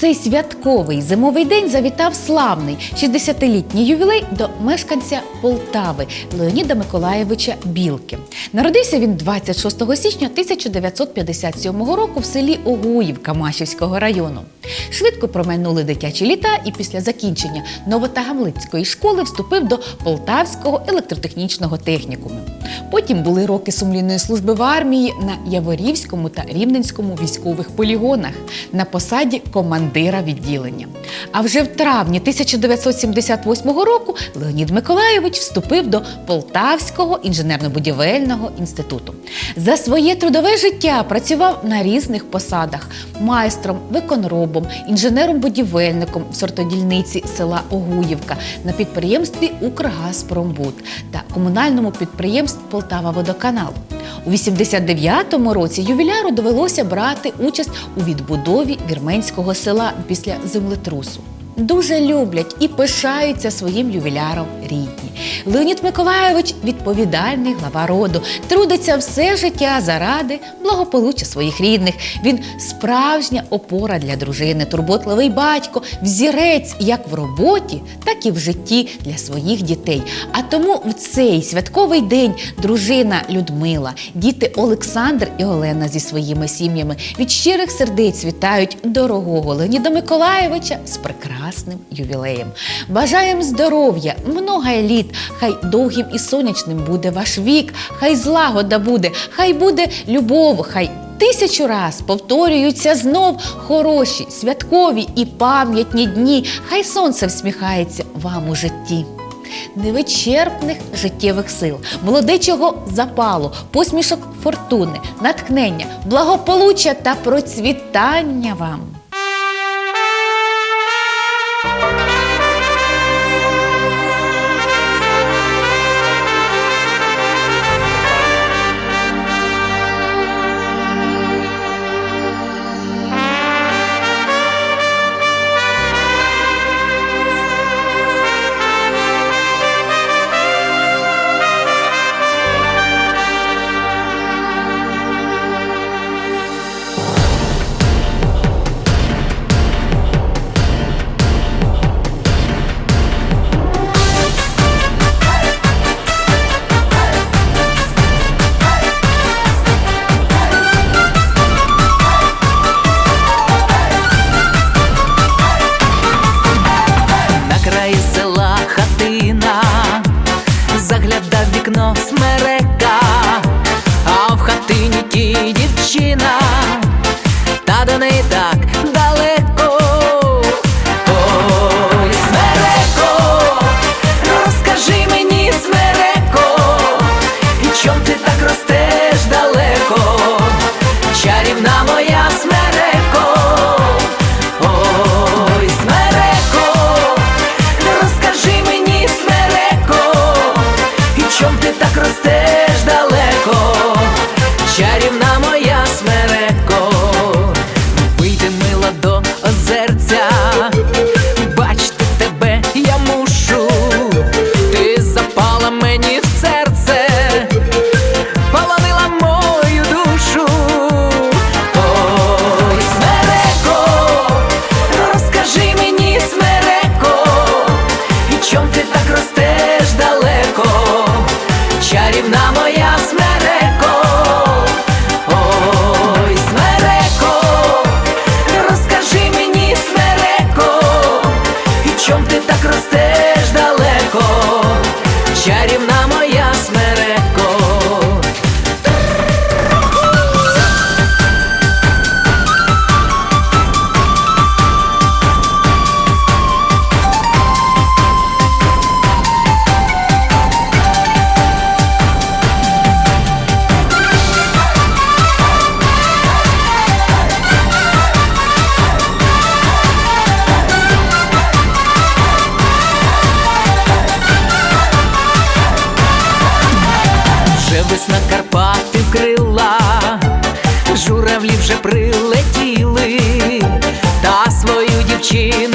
цей святковий зимовий день завітав славний 60-літній ювілей до мешканця Полтави Леоніда Миколаєвича Білки. Народився він 26 січня 1957 року в селі Огуївка Машівського району. Швидко промайнули дитячі літа і після закінчення Новотагамлицької школи вступив до Полтавського електротехнічного технікуму. Потім були роки сумлінної служби в армії на Яворівському та Рівненському військових полігонах на посаді командира відділення. А вже в травні 1978 року Леонід Миколайович вступив до Полтавського інженерно-будівельного інституту. За своє трудове життя працював на різних посадах: майстром, виконробом, інженером-будівельником в сортодільниці села Огуївка на підприємстві Укргазпромбуд та комунальному підприємстві Полтава Водоканал. У 89-му році ювіляру довелося брати участь у відбудові вірменського села після землетрусу. Дуже люблять і пишаються своїм ювіляром рідні. Леонід Миколайович відповідальний глава роду, трудиться все життя заради благополуччя своїх рідних. Він справжня опора для дружини, турботливий батько, взірець як в роботі, так і в житті для своїх дітей. А тому в цей святковий день дружина Людмила, діти Олександр і Олена зі своїми сім'ями від щирих сердець вітають дорогого Леоніда Миколаєвича з прекрасним ювілеєм. Бажаємо здоров'я, много літ, хай довгим і сонячним буде ваш вік, хай злагода буде, хай буде любов, хай. Тисячу раз повторюються знов хороші, святкові і пам'ятні дні. Хай сонце всміхається вам у житті. Невичерпних життєвих сил, молодечого запалу, посмішок фортуни, натхнення, благополуччя та процвітання вам. На весна Карпати вкрила, журавлі вже прилетіли, та свою дівчину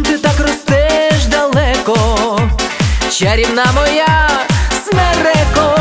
разом ти так ростеш далеко, чарівна моя смереко.